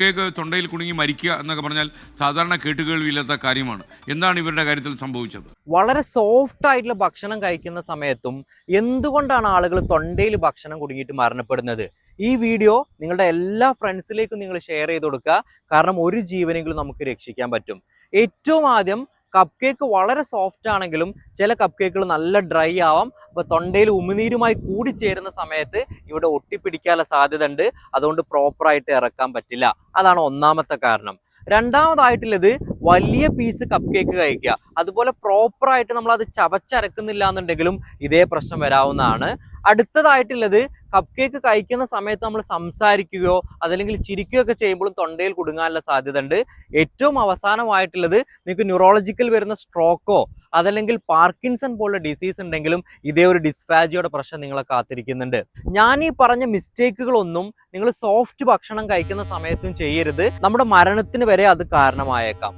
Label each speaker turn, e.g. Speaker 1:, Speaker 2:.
Speaker 1: Cake തൊണ്ടയിൽ കുടുങ്ങി മരിക്കുക എന്നൊക്കെ പറഞ്ഞാൽ സാധാരണ കേട്ടുകേൾവിയില്ലാത്ത കാര്യമാണ്. എന്താണ് ഇവരുടെ കാര്യത്തിൽ സംഭവിച്ചത്?
Speaker 2: വളരെ സോഫ്റ്റ് ആയിട്ടുള്ള ഭക്ഷണം കഴിക്കുന്ന സമയത്തും എന്തുകൊണ്ടാണ് ആളുകൾ തൊണ്ടയിൽ ഭക്ഷണം കുടുങ്ങിയിട്ട് മരണപ്പെടുന്നത്? ഈ വീഡിയോ നിങ്ങളുടെ എല്ലാ ഫ്രണ്ട്സിലേക്കും നിങ്ങൾ ഷെയർ ചെയ്ത് കൊടുക്കുക. കാരണം ഒരു ജീവനെങ്കിലും നമുക്ക് രക്ഷിക്കാൻ പറ്റും. ഏറ്റവും ആദ്യം കപ്പ് കേക്ക് വളരെ സോഫ്റ്റ് ആണെങ്കിലും ചില കപ്പ് കേക്കുകൾ നല്ല ഡ്രൈ ആവാം. അപ്പോൾ തൊണ്ടയിൽ ഉമിനീരുമായി കൂടിച്ചേരുന്ന സമയത്ത് ഇവിടെ ഒട്ടിപ്പിടിക്കാനുള്ള സാധ്യത ഉണ്ട് അതുകൊണ്ട് പ്രോപ്പറായിട്ട് ഇറക്കാൻ പറ്റില്ല. അതാണ് ഒന്നാമത്തെ കാരണം. രണ്ടാമതായിട്ടുള്ളത് വലിയ പീസ് കപ്പ് കേക്ക് കഴിക്കുക. അതുപോലെ പ്രോപ്പറായിട്ട് നമ്മൾ അത് ചവച്ചരക്കുന്നില്ല എന്നുണ്ടെങ്കിലും ഇതേ പ്രശ്നം വരാവുന്നതാണ്. അടുത്തതായിട്ടുള്ളത് കപ്പ് കേക്ക് കഴിക്കുന്ന സമയത്ത് നമ്മൾ സംസാരിക്കുകയോ അതല്ലെങ്കിൽ ചിരിക്കുകയോ ഒക്കെ ചെയ്യുമ്പോഴും തൊണ്ടയിൽ കുടുങ്ങാനുള്ള സാധ്യത ഉണ്ട് ഏറ്റവും അവസാനമായിട്ടുള്ളത് നിങ്ങൾക്ക് ന്യൂറോളജിക്കൽ വരുന്ന സ്ട്രോക്കോ അതല്ലെങ്കിൽ പാർക്കിൻസൺ പോലുള്ള ഡിസീസ് ഉണ്ടെങ്കിലും ഇതേ ഒരു ഡിസ്ഫാജിയുടെ പ്രശ്നം നിങ്ങളെ കാത്തിരിക്കുന്നുണ്ട്. ഞാൻ ഈ പറഞ്ഞ മിസ്റ്റേക്കുകളൊന്നും നിങ്ങൾ സോഫ്റ്റ് ഭക്ഷണം കഴിക്കുന്ന സമയത്തും ചെയ്യരുത്. നമ്മുടെ മരണത്തിന് വരെ അത് കാരണമായേക്കാം.